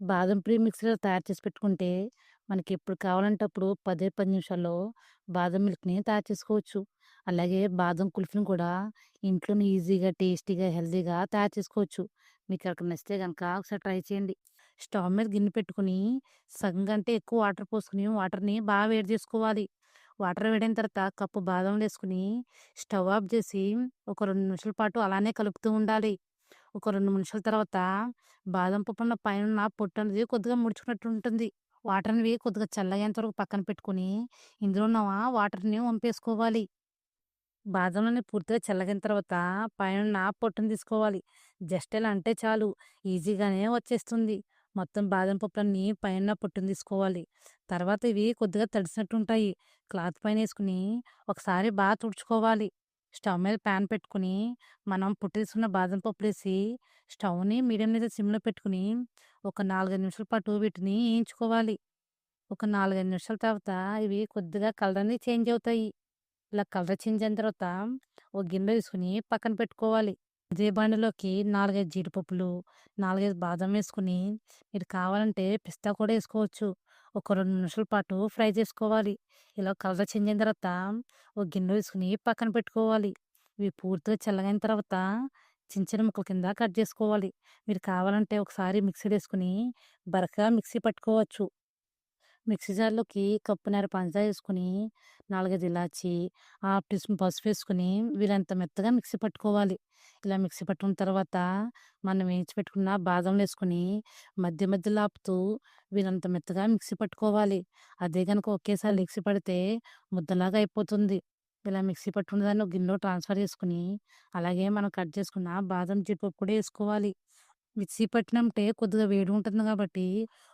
బాదం ప్రీ మిక్స్‌లో తయారు చేసి పెట్టుకుంటే, మనకెప్పుడు కావాలంటే అప్పుడు పదే పది నిమిషాల్లో బాదం మిల్క్‌ని తయారు చేసుకోవచ్చు. అలాగే బాదం కుల్ఫీని కూడా ఇంట్లోనే ఈజీగా, టేస్టీగా, హెల్తీగా తయారు చేసుకోవచ్చు. మీకు అక్కడ నచ్చితే కనుక ఒకసారి ట్రై చేయండి. స్టవ్ మీద గిన్నె పెట్టుకొని, సగం కంటే ఎక్కువ వాటర్ పోసుకొని, వాటర్‌ని బాగా వేడి చేసుకోవాలి. వాటర్ వేడైన తర్వాత కప్పు బాదంలేసుకొని, స్టవ్ ఆఫ్ చేసి, ఒక రెండు నిమిషాల పాటు అలానే కలుపుతూ ఉండాలి. ఒక రెండు నిమిషాల తర్వాత బాదం పప్పున్న పైన పొట్టు అనేది కొద్దిగా ముడుచుకున్నట్టు ఉంటుంది. వాటర్ అనేవి కొద్దిగా చల్లగేంత వరకు పక్కన పెట్టుకొని, ఇందులో ఉన్న వాటర్‌ని వంపేసుకోవాలి. బాదంలన్నీ పూర్తిగా చల్లగిన తర్వాత పైన నా పొట్టును తీసుకోవాలి. జస్ట్ ఇలా అంటే చాలు ఈజీగానే వచ్చేస్తుంది. మొత్తం బాదం పప్పులన్నీ పైన పొట్టును తీసుకోవాలి. తర్వాత ఇవి కొద్దిగా తడిసినట్టు ఉంటాయి. క్లాత్ పైన వేసుకుని ఒకసారి బాగా తుడుచుకోవాలి. స్టవ్ మీద పాన్ పెట్టుకొని, మనం పుట్టేసుకున్న తీసుకున్న బాదం పప్పులేసి, స్టవ్‌ని మీడియం మీద సిమ్‌లో పెట్టుకుని ఒక 4, 5 నిమిషాల పాటు వీటిని వేయించుకోవాలి ఒక 4, 5 నిమిషాల తర్వాత ఇవి కొద్దిగా కలర్ అనేది చేంజ్ అవుతాయి. ఇలా కలర్ చేంజ్ అయిన తర్వాత ఒక గిన్నె తీసుకుని పక్కన పెట్టుకోవాలి. ఇదే బండిలోకి 4, 5 జీడిపప్పులు, 4, 5 బాదం వేసుకొని, మీరు కావాలంటే పిస్తా కూడా వేసుకోవచ్చు ఒక రెండు నిమిషాల పాటు ఫ్రై చేసుకోవాలి. ఇలా కలర్ చేంజ్ అయిన తర్వాత ఒక గిన్నె వేసుకుని పక్కన పెట్టుకోవాలి. ఇవి పూర్తిగా చల్లగైన తర్వాత చిన్న చిన్న ముక్కల కింద కట్ చేసుకోవాలి. మీరు కావాలంటే ఒకసారి మిక్సీ వేసుకుని బరకగా మిక్సీ పట్టుకోవచ్చు. మిక్సీ జార్‌లోకి కప్పున్నర పంచదార వేసుకుని నాలుగైదు ఇలాచి హాఫ్ టీ స్పూన్ పసుపేసుకొని, వీలంత మెత్తగా మిక్సీ పట్టుకోవాలి. ఇలా మిక్సీ పట్టుకున్న తర్వాత, మనం వేయించి పెట్టుకున్న బాదంలేసుకొని, మధ్య మధ్యలో ఆపుతూ వీలంత మెత్తగా మిక్సీ పట్టుకోవాలి. అదే కనుక ఒకేసారి మిక్సీ పడితే ముద్దలాగా అయిపోతుంది. ఇలా మిక్సీ పట్టుకున్న దాన్ని గిన్నెలో ట్రాన్స్‌ఫర్ చేసుకుని అలాగే మనం కట్ చేసుకున్న బాదం, జీడిపప్పు కూడా వేసుకోవాలి మిక్సీ పట్టినంటే కొద్దిగా వేడి ఉంటుంది కాబట్టి,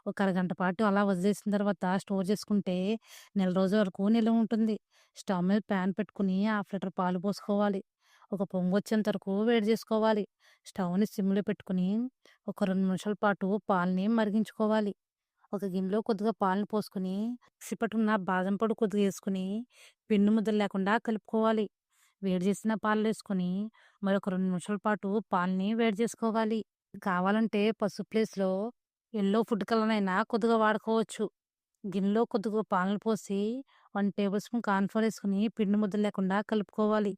ఒక అరగంట పాటు అలా వదిలేసిన తర్వాత స్టోర్ చేసుకుంటే, నెల రోజుల వరకు నిల్వ ఉంటుంది. స్టవ్ మీద పాన్ పెట్టుకుని హాఫ్ లీటర్ పాలు పోసుకోవాలి. ఒక పొంగు వచ్చేంత వరకు వేడి చేసుకోవాలి. స్టవ్‌ని సిమ్‌లో పెట్టుకొని, ఒక రెండు నిమిషాల పాటు పాలని మరిగించుకోవాలి. ఒక గిన్నెలో కొద్దిగా పాలను పోసుకొని, మిక్సీ పట్టుకున్న బాదం పొడి కొద్దిగా వేసుకుని పిండి ముద్దలు లేకుండా కలుపుకోవాలి. వేడి చేసిన పాలు వేసుకొని మరొక రెండు నిమిషాల పాటు పాలని వేడి చేసుకోవాలి. కావాలంటే పసుపు ప్లేస్‌లో ఎల్లో ఫుడ్ కలర్ అయినా కొద్దిగా వాడుకోవచ్చు. గిన్నెలో కొద్దిగా పాలను పోసి, వన్ టేబుల్ స్పూన్ కార్న్‌ఫ్లోర్ వేసుకుని పిండి ముద్దలు లేకుండా కలుపుకోవాలి.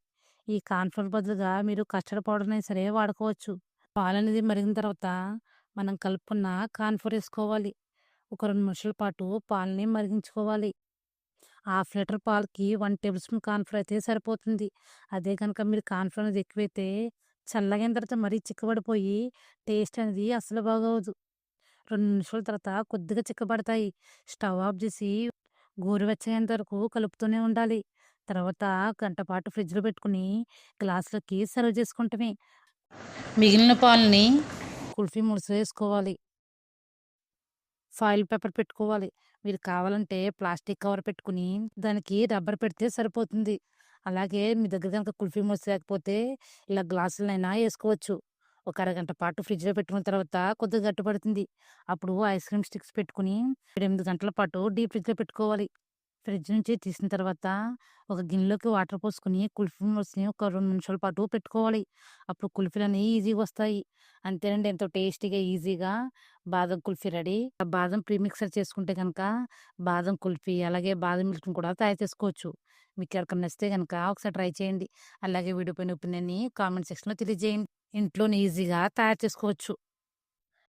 ఈ కార్న్‌ఫ్లోర్ బదులుగా మీరు కస్టర్డ్ పౌడర్‌నైనా సరే వాడుకోవచ్చు. పాలనేది మరిగిన తర్వాత, మనం కలుపుకున్న కార్న్‌ఫ్లోర్ వేసుకోవాలి ఒక రెండు నిమిషాల పాటు పాలని మరిగించుకోవాలి. హాఫ్ లీటర్ పాలకి వన్ టేబుల్ స్పూన్ కార్న్‌ఫ్లోర్ అయితే సరిపోతుంది. అదే కనుక మీరు కార్న్‌ఫ్లోర్ అనేది ఎక్కువైతే, చల్లగైన తర్వాత మరీ చిక్కబడిపోయి, టేస్ట్ అనేది అసలు బాగోదు. రెండు నిమిషాల తర్వాత కొద్దిగా చిక్కబడతాయి. స్టవ్ ఆఫ్ చేసి, గోరువెచ్చగయ్యేంత వరకు కలుపుతూనే ఉండాలి. తర్వాత గంట పాటు ఫ్రిడ్జ్‌లో పెట్టుకుని గ్లాసులోకి సర్వ్ చేసుకుంటమే. మిగిలిన పాలని కుల్ఫీ ముడుసు వేసుకోవాలి ఫాయిల్ పేపర్ పెట్టుకోవాలి. మీరు కావాలంటే ప్లాస్టిక్ కవర్ పెట్టుకుని దానికి రబ్బర్ పెడితే సరిపోతుంది. అలాగే మీ దగ్గర కనుక కుల్ఫీ ముడిస లేకపోతే, ఇలా గ్లాసులనైనా వేసుకోవచ్చు ఒక అరగంట పాటు ఫ్రిడ్జ్‌లో పెట్టుకున్న తర్వాత కొద్దిగా గట్టిపడుతుంది. అప్పుడు ఐస్ క్రీమ్ స్టిక్స్ పెట్టుకొని, ఎనిమిది గంటల పాటు డీప్ ఫ్రిడ్జ్‌లో పెట్టుకోవాలి. ఫ్రిడ్జ్ నుంచి తీసిన తర్వాత, ఒక గిన్నెలోకి వాటర్ పోసుకొని, కుల్ఫీ ముడిసని ఒక రెండు నిమిషాల పాటు పెట్టుకోవాలి. అప్పుడు కుల్ఫీలు అనేవి ఈజీగా వస్తాయి. అంతేనండి ఎంతో టేస్టీగా, ఈజీగా బాదం కుల్ఫీ రెడీ. బాదం ప్రీమిక్సర్ చేసుకుంటే కనుక బాదం కుల్ఫీ, అలాగే బాదం మిల్క్‌ని కూడా తయారు చేసుకోవచ్చు. మీకు ఎవరికైనా నచ్చితే కనుక ఒకసారి ట్రై చేయండి. అలాగే వీడియో పైన ఒపీనియన్‌ని కామెంట్ సెక్షన్‌లో తెలియజేయండి. ఇంట్లోనే ఈజీగా తయారు చేసుకోవచ్చు.